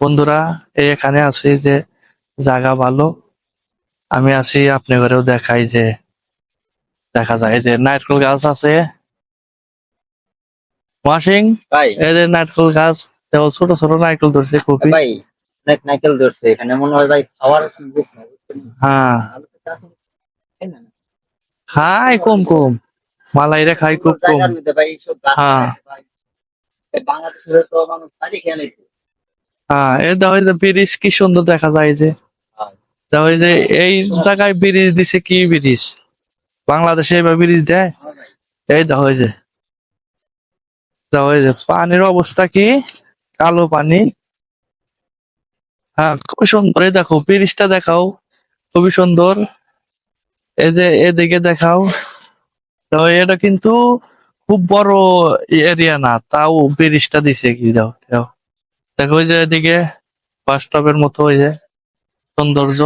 বন্ধুরা এখানে আছি যে জায়গা ভালো। আমি আছি আপনি ঘরেও দেখাই যে দেখা যায় যে নারকেল গাছ আছে। ওয়াশিং এই যে নারকেল গাছ ছোট ছোট নারকেল ধরছে খুবই। নাইকেল ধরছে এখানে মনে হয় ভাই খাওয়ার? হ্যাঁ। হয় খাই কম কম মালাইরে খাই খুব কম। হ্যাঁ। বাংলাদেশের তো মানুষ। হ্যাঁ এই দেখো যে ব্রিজ কি সুন্দর দেখা যায় যে। দেখো যে এই জায়গায় ব্রিজ দিছে কি ব্রিজ? বাংলাদেশে এবার ব্রিজ দেয়? এই দেখো যে। দেখো যে পানির অবস্থা কি? কালো পানি। হ্যাঁ খুবই সুন্দর, এই দেখো, ব্রিজটা দেখাও, খুবই সুন্দর। এই যে এদিকে দেখাও। তো এটা কিন্তু খুব বড় এরিয়া না, তাও ব্রিজটা দিছে কি দাও দেখো ওই যে এদিকে বাস স্টপের মতো ওই যে সৌন্দর্য।